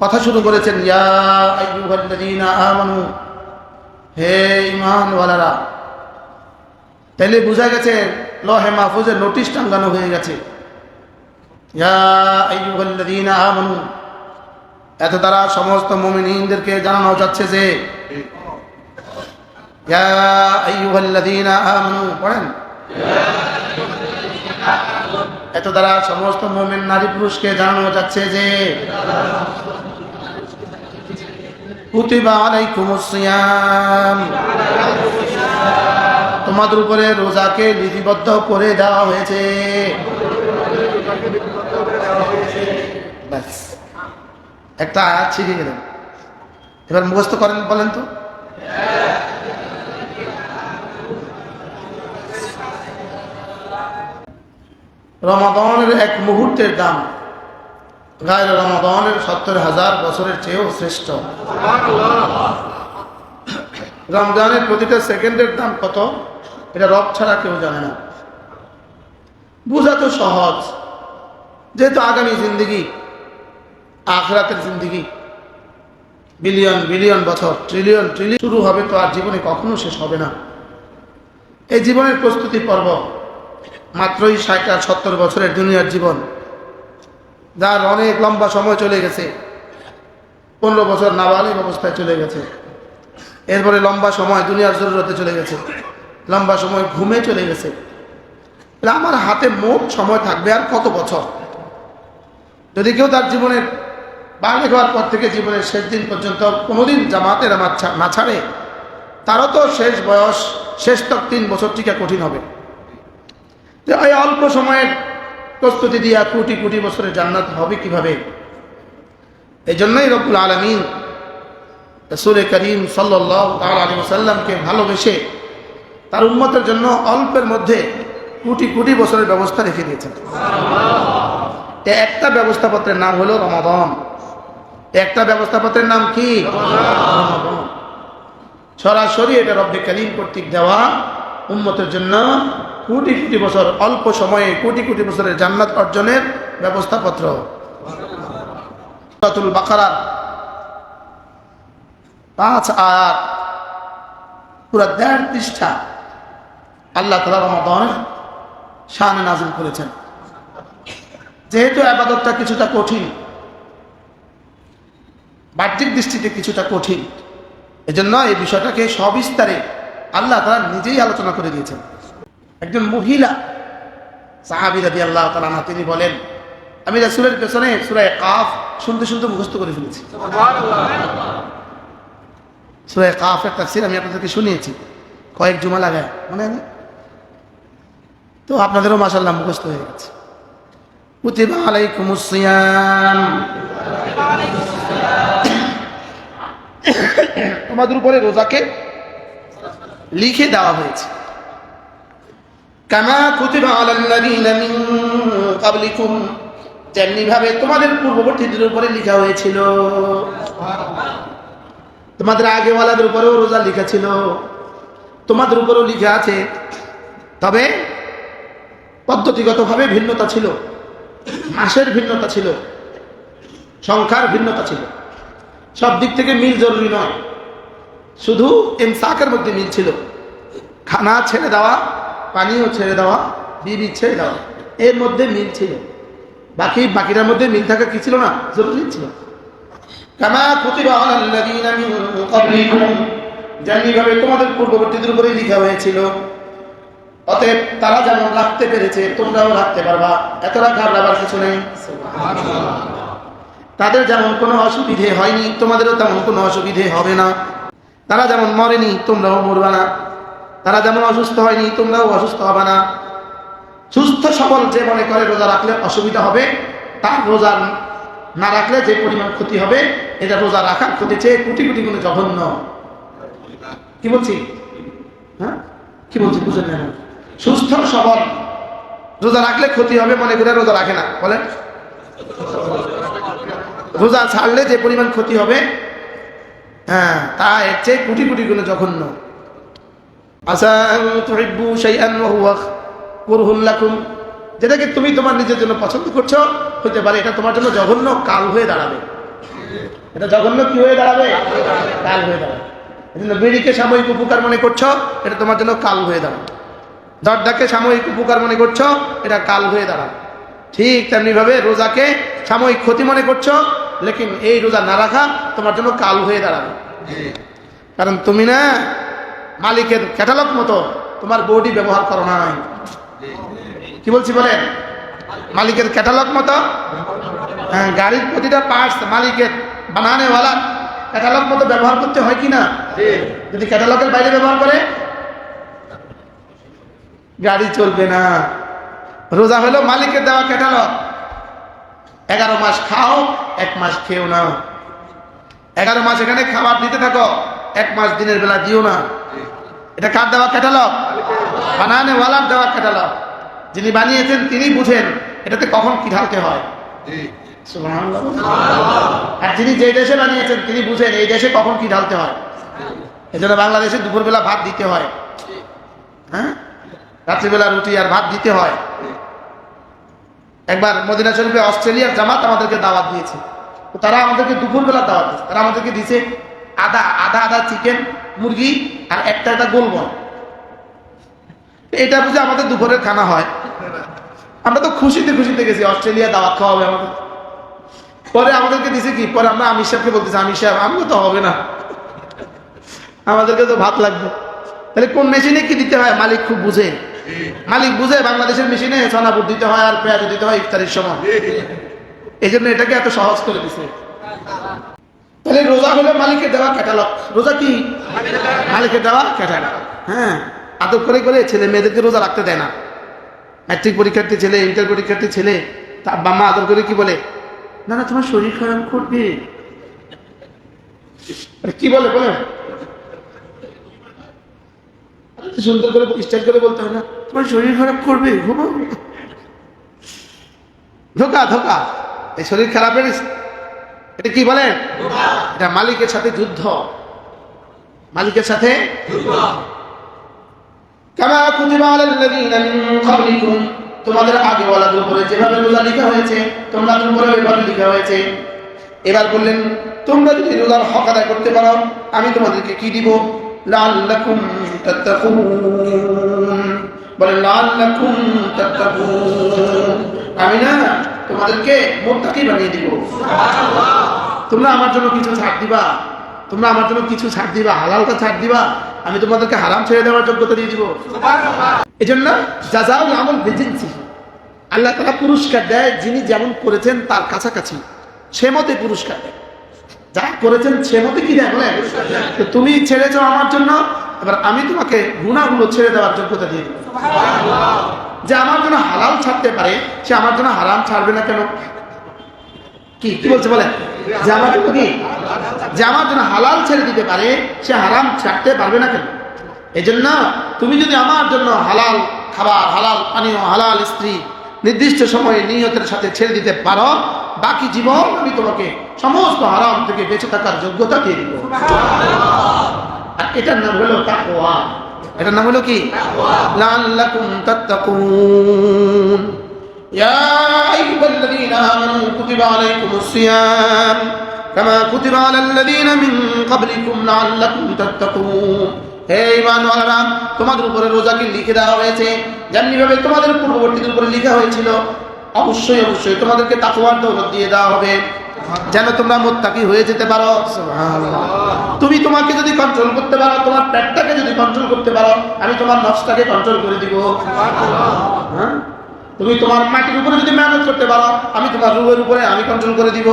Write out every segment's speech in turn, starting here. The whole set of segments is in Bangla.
কথা শুরু করেছেন আমানু, হে ঈমানওয়ালারা, তাহলে বোঝা গেছে লহে মাহফুজের নোটিশ টাঙ্গানো হয়ে গেছে। আমানু, এত দ্বারা সমস্ত মুমিনদেরকে জানানো যাচ্ছে যে, ইয়া পড়েন। এত দ্বারা সমস্ত মুমিন নারী পুরুষকে জানানো যাচ্ছে যে তোমাদের উপরে রোজাকে লিপিবদ্ধ করে দেওয়া হয়েছে। একটা ছিঁড়ে গেলেন এবার মুখস্থ করেন, বলেন তো। রমাদনের এক মুহূর্তের দাম গায়ের রমাদনের সত্তর হাজার বছরের চেয়েও শ্রেষ্ঠ। রমজানের প্রতিটা সেকেন্ডের দাম কত? এটা রব ছাড়া কেউ জানে না। বোঝা তো সহজ। যেহেতু আগামী জিন্দিগি, আখরাতের জিন্দিগি, বিলিয়ন বিলিয়ন বছর, ট্রিলিয়ন ট্রিলিয়ন শুরু হবে তো আর জীবনে কখনো শেষ হবে না। এই জীবনের প্রস্তুতি পর্ব মাত্রই ষাট আর সত্তর বছরের দুনিয়ার জীবন। যার অনেক লম্বা সময় চলে গেছে। পনেরো বছর নাবালিক অবস্থায় চলে গেছে। এরপরে লম্বা সময় দুনিয়ার জরুরতে চলে গেছে। লম্বা সময় ঘুমে চলে গেছে। আমার হাতে মোট সময় থাকবে আর কত বছর? যদি কেউ তার জীবনের বাড়ি হওয়ার পর থেকে জীবনের শেষ দিন পর্যন্ত কোনোদিন জামাতের আমার না ছাড়ে, তারও তো শেষ বয়স, শেষ তক তিন বছর টিকা কঠিন হবে। এই অল্প সময়ের প্রস্তুতি দিয়া কোটি কোটি বছরের জান্নাত হবে কীভাবে? এই জন্যই রব্বুল আলমিন রসুল করিম সাল্লাহ সাল্লামকে ভালোবেসে তার উন্মতের জন্য অল্পের মধ্যে কোটি কোটি বছরের ব্যবস্থা রেখে দিয়েছেন। একটা ব্যবস্থাপত্রের নাম হলো রমাদন। একটা ব্যবস্থাপত্রের নাম কি? সরাসরি এটা রব্বে কালিম কর্তৃক দেওয়া উন্মতের জন্য কোটি কোটি বছর, অল্প সময়ে কোটি কোটি বছরের জান্নাত অর্জনের ব্যবস্থাপত্র। সূরাতুল পাঁচ আয়াত, পুরো দেড় পৃষ্ঠা আল্লাহ তালা নাজিল করেছেন। যেহেতু আবাদতটা কিছুটা কঠিন, বাহ্যিক দৃষ্টিতে কিছুটা কঠিন, এজন্য এই বিষয়টাকে সবিস্তারে আল্লাহ তারা নিজেই আলোচনা করে দিয়েছেন। একজন মহিলা সাহাবি রাদি আল্লাহ তালা তিনি বলেন আমি রাসুলের পেছনে সুরায় কাফ শুনতে শুনতে মুখস্থ করে ফেলেছি। সুরায় কাফ একটা সির আমি আপনাদেরকে শুনিয়েছি কয়েক জুমা লাগায় মনে হয় তো আপনাদেরও মাসাল্লাহ মুখস্থ হয়ে গেছে। কুতিবা আলাইকুমুস সিয়াম। তোমাদের উপরে রোজাকে লিখে দেওয়া হয়েছে। কামা কুতিবা আলাল্লাযীনা মিন ক্বাবলিকুম। যেমনি ভাবে তোমাদের পূর্ববর্তীদের উপরে লেখা হয়েছিল। তোমাদের আগেওয়ালাদের উপরেও রোজা লেখা ছিল। তোমাদের উপরেও লেখা আছে। তবে পদ্ধতিগতভাবে ভিন্নতা ছিল। মাসের ভিন্নতা ছিল। সংখ্যার ভিন্নতা ছিল। সব দিক থেকে মিল জরুরি নয়। শুধু এমসাকের মধ্যে মিল ছিল। খানা ছেড়ে দেওয়া পানীয় ছেড়ে দেওয়া বিবি ছেড়ে দেওয়া। এর মধ্যে মিল ছিল। বাকি বাকিটার মধ্যে মিল থাকা কি ছিল না? জরুরি ছিল। কামা কুতিবা আলাল্লাযীনা মিন ক্বাবলিকুম। যেমনিভাবে তোমাদের পূর্ববর্তীদের উপরেই লেখা হয়েছিল অতএব তারা যেমন রাখতে পেরেছে তোমরাও রাখতে পারবা। এতটা ঘাবড়াবার কিছু নেই। তাদের যেমন কোনো অসুবিধে হয়নি তোমাদেরও তেমন কোনো অসুবিধে হবে না। তারা যেমন মরেনি তোমরাও মরবা না। তারা যেমন অসুস্থ হয়নি, তোমরাও অসুস্থ হবে না। সুস্থ সবল যে মনে করে রোজা রাখলে অসুবিধা হবে তার রোজা না রাখলে যে পরিমাণ ক্ষতি হবে, এটা রোজা রাখার ক্ষতি চেয়ে কোটি কোটি গুণে জঘন্য। কি বলছি? হ্যাঁ? কি বলছি বুঝে না সুস্থ সবল রোজা রাখলে ক্ষতি হবে, মনে করে রোজা রাখে না। বলেন। রোজা ছাড়লে যে পরিমাণ ক্ষতি হবে হ্যাঁ তা এর চেয়ে কোটি কোটি গুণে জঘন্য। আসা যেটাকে তুমি তোমার নিজের জন্য পছন্দ করছ? হতে পারে এটা তোমার জন্য জঘন্য কাল হয়ে দাঁড়াবে। এটা জঘন্য কি হয়ে দাঁড়াবে? কাল হয়ে দাঁড়াবে। এই জন্য বিড়িকে সাময়িক উপকার মনে করছ? এটা তোমার জন্য কাল হয়ে দাঁড়াবে। দরদাকে সাময়িক উপকার মনে করছ? এটা কাল হয়ে দাঁড়াবে। ঠিক তেমনিভাবে রোজাকে সাময়িক ক্ষতি মনে করছ? লেকিন এই রোজা না রাখা তোমার জন্য কাল হয়ে দাঁড়াবে। কারণ তুমি না মালিকের ক্যাটালগ মতো তোমার বডি ব্যবহার করো নাই। কি বলছি বলে? মালিকের ক্যাটালগ মতো? হ্যাঁ গাড়ির প্রতিটা পার্টস মালিকের বানানেওয়ালা ক্যাটালগ মতো ব্যবহার করতে হয় কি না যদি ক্যাটালগের বাইরে ব্যবহার করে? গাড়ি চলবে না। রোজা হলো মালিকের দেওয়া ক্যাটালগ এগারো মাস খাও, এক মাস খেও না। এগারো মাস এখানে খাবার দিতে থাকো, এক মাস দিনের বেলা দিও না। এটা কার দেওয়া ক্যাটালগ বানানে ওয়ালার দেওয়া ক্যাটালগ যিনি বানিয়েছেন তিনি বুঝেন এটাতে কখন কি ঢালতে হয়। আর যিনি যে দেশে বানিয়েছেন তিনি বুঝেন এই দেশে কখন কি ঢালতে হয়। এই জন্য বাংলাদেশে দুপুরবেলা ভাত দিতে হয়। হ্যাঁ? রাত্রিবেলা রুটি আর ভাত দিতে হয়। একবার মদিনা শরীফে অস্ট্রেলিয়ার জামাত আমাদেরকে দাওয়াত দিয়েছে। তারা আমাদেরকে দুপুরবেলা দাওয়াত দিয়েছে। তারা আমাদেরকে দিয়েছে আধা আধা আধা চিকেন মুরগি আর একটা একটা গোলবল এটা বুঝে আমাদের দুপুরের খানা হয়। আমরা তো খুশিতে খুশিতে গেছি, অস্ট্রেলিয়া দাওয়াত খাওয়া হবে আমাদের। পরে আমাদেরকে দিছে কি? পরে আমরা আমির সাহেবকে বলতেছি, আমির সাহেব, আমিও তো হবে না। আমাদেরকে তো ভাত লাগবে। তাহলে কোন মেশিনে কি দিতে হয়? মালিক খুব বুঝে। মালিক বুঝে বাংলাদেশের মেশিনে সোনাপুর দিতে হয় আর পেঁয়াজ দিতে হয় ইফতারির সময়। এই জন্য এটাকে এত সহজ করে দিছে। তাহলে রোজা হলো মালিকের দেওয়া ক্যাটালগ রোজা কি? মালিকের দেওয়া ক্যাটালগ হ্যাঁ আদর করে করে ছেলে মেয়েদেরকে রোজা রাখতে দেয় না। ম্যাট্রিক পরীক্ষার্থী ছেলে ইন্টার পরীক্ষার্থী ছেলে তার বাম্মা আদর করে কি বলে? না না, তোমার শরীর খারাপ করবে। কি বলে বলে? সুন্দর করে স্টাইল করে বলতে হয় না। তোমার শরীর খারাপ করবে, ঘুমাও। ধোকা ধোকা। এই শরীর খারাপের এটা কি বলেন? এটা মালিকের সাথে যুদ্ধ। মালিকের সাথে তোমাদের আগে ওয়ালাদের উপরে যেভাবে রোজা লেখা হয়েছে তোমাদের উপরে ওইভাবে লেখা হয়েছে। এবার বললেন, তোমরা যদি রোজার হক আদায় করতে পারো, আমি তোমাদেরকে কি দিব? লাআল্লাকুম তাত্তাকুন। বলে লাআল্লাকুম তাত্তাকুন। আমি না তোমাদেরকে মুত্তাকি বানিয়ে দিব। তোমরা আমার জন্য কিছু ছাড় দিবা। তোমরা আমার জন্য কিছু ছাড় দিবা। হালালটা ছাড় দিবা। আমি তোমাদেরকে হারাম ছেড়ে দেওয়ার যোগ্যতা দিয়ে দিব। এই জন্য জাজাউল আমল বেজেন্সি আল্লাহ তারা পুরস্কার দেয় যিনি যেমন করেছেন তার কাছাকাছি। সে মতে পুরস্কার দেয়। যা করেছেন সে মতে কি দেয় বলে তুমি ছেড়েছো আমার জন্য, এবার আমি তোমাকে গুণাগুলো ছেড়ে দেওয়ার যোগ্যতা দিয়ে দিব। যে আমার জন্য হালাল ছাড়তে পারে, সে আমার জন্য হারাম ছাড়বে না কেন? কি কি বলছে বলে যে আমার জন্য কি? যে আমার জন্য হালাল ছেড়ে দিতে পারে, সে হারাম ছাড়তে পারবে না কেন? এই জন্য তুমি যদি আমার জন্য হালাল খাবার, হালাল পানীয়, হালাল স্ত্রী নির্দিষ্ট সময়ে নিয়তের সাথে ছেড়ে দিতে পারো, বাকি জীবন আমি তোমাকে সমস্ত হারাম থেকে বেঁচে থাকার যোগ্যতা দিয়ে দিব। আর এটার নাম হলো তাকওয়া। এটার নাম হলো কি? হে তোমাদের উপরে রোজাকে লিখে দেওয়া হয়েছে? যেমনি ভাবে তোমাদের পূর্ববর্তীদের উপরে লিখা হয়েছিল, অবশ্যই অবশ্যই তোমাদেরকে তাকুয়ার দৌলত দিয়ে দেওয়া হবে। যেন তোমরা মোত্তাকি হয়ে যেতে পারো। তুমি তোমাকে যদি কন্ট্রোল করতে পারো, তোমার পেটটাকে যদি কন্ট্রোল করতে পারো, আমি তোমার নফসটাকে কন্ট্রোল করে দিব। হ্যাঁ? তুমি তোমার মাটির উপরে যদি মেহনত করতে পারো, আমি তোমার রুহের উপরে আমি কন্ট্রোল করে দিব।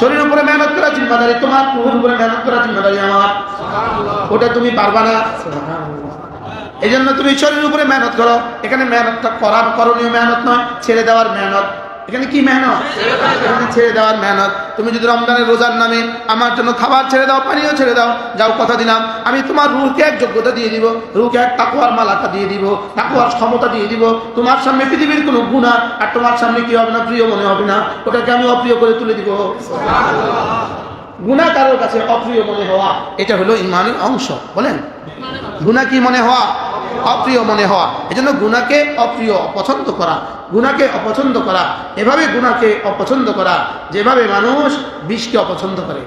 শরীরের উপরে মেহনত করা জিম্মাদারি তোমার রুহের উপরে মেহনত করা জিম্মাদারি আমার। ওটা তুমি পারবা না। এই জন্য তুমি শরীরের উপরে মেহনত করো। এখানে মেহনতটা করার করণীয় মেহনত নয়, ছেড়ে দেওয়ার মেহনত। এখানে কি মেহনত? এখানে ছেড়ে দেওয়ার মেহনত। তুমি যদি রমজানের রোজার নামে আমার জন্য খাবার ছেড়ে দাও, পানিও ছেড়ে দাও, যাও কথা দিলাম। আমি তোমার রুহকে এক যোগ্যতা দিয়ে দিব, রুহকে এক তাকুয়ার মালাটা দিয়ে দিব তাকুয়ার ক্ষমতা দিয়ে দিব। তোমার সামনে পৃথিবীর কোনো গুণা আর তোমার সামনে কি হবে না, প্রিয় মনে হবে না? ওটাকে আমি অপ্রিয় করে তুলে দিব। গুণা কারোর কাছে অপ্রিয় মনে হওয়া, এটা হলো ইমানের অংশ, বলেন? গুণা কি মনে হওয়া? অপ্রিয় মনে হওয়া। এজন্য গুণাকে অপ্রিয় অপছন্দ করা গুণাকে অপছন্দ করা, এভাবে গুণাকে অপছন্দ করা, যেভাবে মানুষ বিষকে অপছন্দ করে।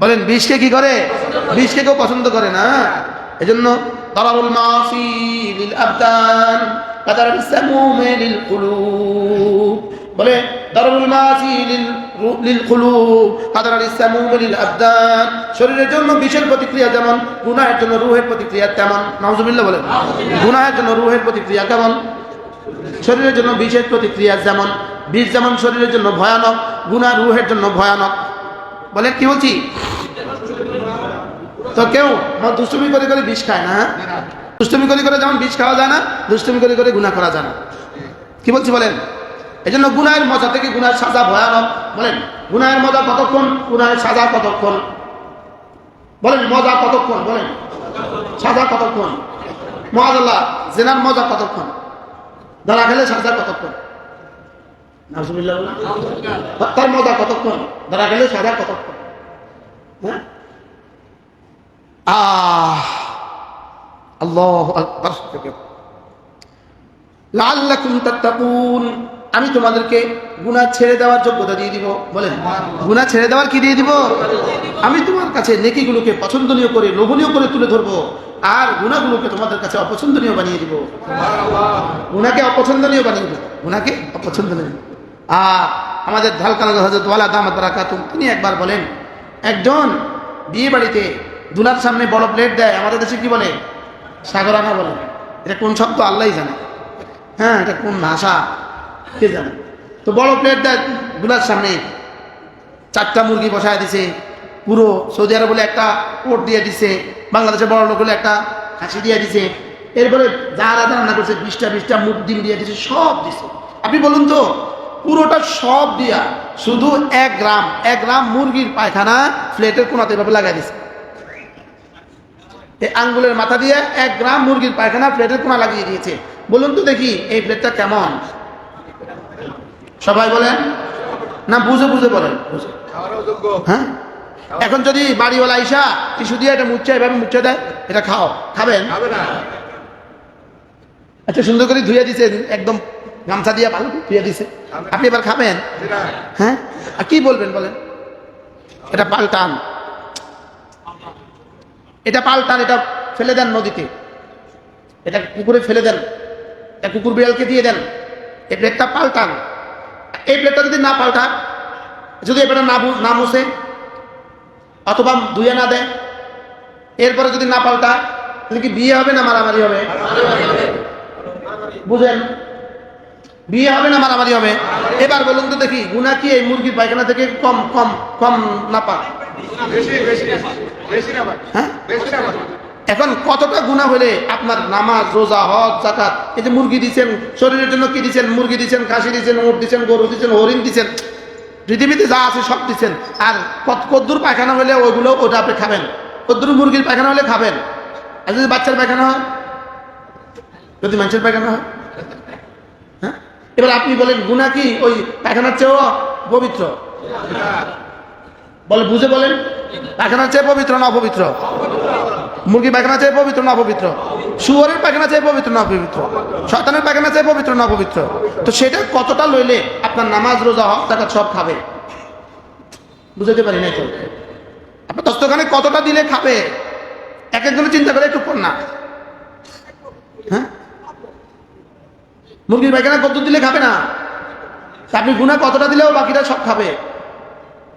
বলেন, বিষকে কি করে? বিষকে কেউ পছন্দ করে না। এজন্য লিল আবদান কাদার সামুম লিল কুলুব। বলে আবদান। শরীরের জন্য বিষের প্রতিক্রিয়া যেমন, গুনাহের জন্য রুহের প্রতিক্রিয়া তেমন। নাউজুবিল্লাহ বলে গুনাহের জন্য রুহের প্রতিক্রিয়া কেমন? শরীরের জন্য বিষের প্রতিক্রিয়া যেমন, বিষ যেমন শরীরের জন্য ভয়ানক গুণা রুহের জন্য ভয়ানক। বলে কি বলছি? তো কেউ দুষ্টুমি করে করে বিষ খায় না হ্যাঁ? দুষ্টুমি করে করে যেমন বিষ খাওয়া যায় না, দুষ্টুমি করে করে গুণা করা যায় না। কি বলছি বলেন? এই জন্য গুনাহের মজা থেকে গুনার সাজা ভয়ানক। বলেন, গুনাহের মজা কতক্ষণ, গুনাহের সাজা কতক্ষণ? বলেন, মজা কতক্ষণ? বলেন, সাজা কতক্ষণ? মহাজাল্লাহ, জেনার মজা কতক্ষণ? ধরা খেলে সাজা কতক্ষণ? তার মজা কতক্ষণ? ধরা গেলে সাজা কতক্ষণ? হ্যাঁ? আহ, আল্লাহ আকবার। লাল্লাকুম তাত্তাকুন। আমি তোমাদেরকে গুনাহ ছেড়ে দেওয়ার যোগ্যতা দিয়ে দিব। বলেন, গুনাহ ছেড়ে দেওয়ার কি দিয়ে দিব? আমি তোমার কাছে নেকিগুলোকে পছন্দনীয় করে, লোভনীয় করে তুলে ধরবো আর গুণাগুলোকে তোমাদের কাছে অপছন্দনীয় বানিয়ে দিব। গুনাকে অপছন্দনীয় বানিয়ে দিব। গুনাকে অপছন্দনীয়। আর আমাদের ঢালকানা হজরত ওয়ালা দামাত বারাকাতুম, তিনি একবার বলেন, একজন বিয়ে বাড়িতে দুলার সামনে বড় প্লেট দেয়, আমাদের দেশে কি বলে? সাগরানা বলে। এটা কোন শব্দ? আল্লাহই জানে। হ্যাঁ এটা কোন ভাষা? কে জানে? তো বড় প্লেট দুলার সামনে চারটা মুরগি বসায় দিছে, পুরো সৌদি আরব বলে একটা ওট দিয়ে দিছে বাংলাদেশে বড় লোক হলে একটা খাসি দিয়ে দিছে। এরপরে যারা রান্না করছে, বিশটা বিশটা মুখ ডিম দিয়ে দিছে, সব দিছে। আপনি বলুন তো, পুরোটা সব দিয়া শুধু এক গ্রাম এক গ্রাম মুরগির পায়খানা প্লেটের কোনাতে এভাবে লাগাই দিছে। এই আঙ্গুলের মাথা দিয়ে এক গ্রাম মুরগির পায়খানা প্লেটের কোনা লাগিয়ে দিয়েছে। বলুন তো দেখি এই প্লেটটা কেমন? সবাই বলেন না বুঝে বুঝে বলেন বুঝে। হ্যাঁ? এখন যদি বাড়িওয়ালা আইসা টিসু দিয়ে এটা মুচ্ছে এভাবে মুচ্ছে দেয় এটা খাও। খাবেন? আচ্ছা সুন্দর করে ধুয়ে দিছে একদম গামছা দিয়ে ভালো ধুয়ে দিছে। আপনি এবার খাবেন? হ্যাঁ? আর কি বলবেন বলেন? এটা পাল্টান। এটা পাল্টান এটা ফেলে দেন নদীতে। এটা পুকুরে ফেলে দেন। এটা কুকুর বিড়ালকে দিয়ে দেন। এই প্লেটটা পাল্টান। এই প্লেটটা যদি না পাল্টা যদি এটা না বু- না মুছে অথবা ধুয়ে না দেয় এরপরে যদি না পাল্টা তাহলে কি বিয়ে হবে না মারামারি হবে? বুঝেন? বিয়ে হবে না মারামারি হবে? এবার বলুন তো দেখি গুনা কি এই মুরগির পায়খানা থেকে কম কম কম না পা হ্যাঁ? এখন কতটা গুণা হলে আপনার নামাজ, রোজা, হজ জাকাত এই যে মুরগি দিচ্ছেন শরীরের জন্য কি দিচ্ছেন মুরগি দিচ্ছেন খাসি দিচ্ছেন উট দিচ্ছেন গরু দিচ্ছেন হরিণ দিচ্ছেন পৃথিবীতে যা আছে সব দিচ্ছেন আর কত কদ্দুর পায়খানা হলে ওইগুলো ওটা আপনি খাবেন। কদ্দুর মুরগির পায়খানা হলে খাবেন। আর যদি বাচ্চার পায়খানা হয়? যদি মানুষের পায়খানা হয়? হ্যাঁ? এবার আপনি বলেন গুণা কি ওই পায়খানার চেয়েও পবিত্র? বলে, বুঝে বলেন, পায়খানার চেয়ে পবিত্র না অপবিত্র? মুরগি পায়খানা চেয়ে পবিত্র না অপবিত্র শুয়ারের পায়খানা চেয়ে পবিত্র না অপবিত্র শয়তানের পায়খানা চেয়ে পবিত্র না অপবিত্র তো সেটা কতটা লইলে আপনার নামাজ, রোজা হক টাকা সব খাবে? বুঝতে পারি নাই তো? আপনার দস্তখানে কতটা দিলে খাবে? এক একজনের চিন্তা করে একটু না। হ্যাঁ? মুরগির পায়খানা কত দিলে খাবে না? আপনি গুণা কতটা দিলেও বাকিটা সব খাবে?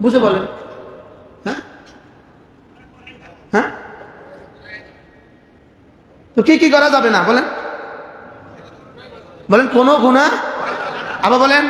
বুঝে বলেন হ্যাঁ হ্যাঁ তো কি কি করা যাবে না? বলেন। বলেন কোনো গুণা আবার বলেন।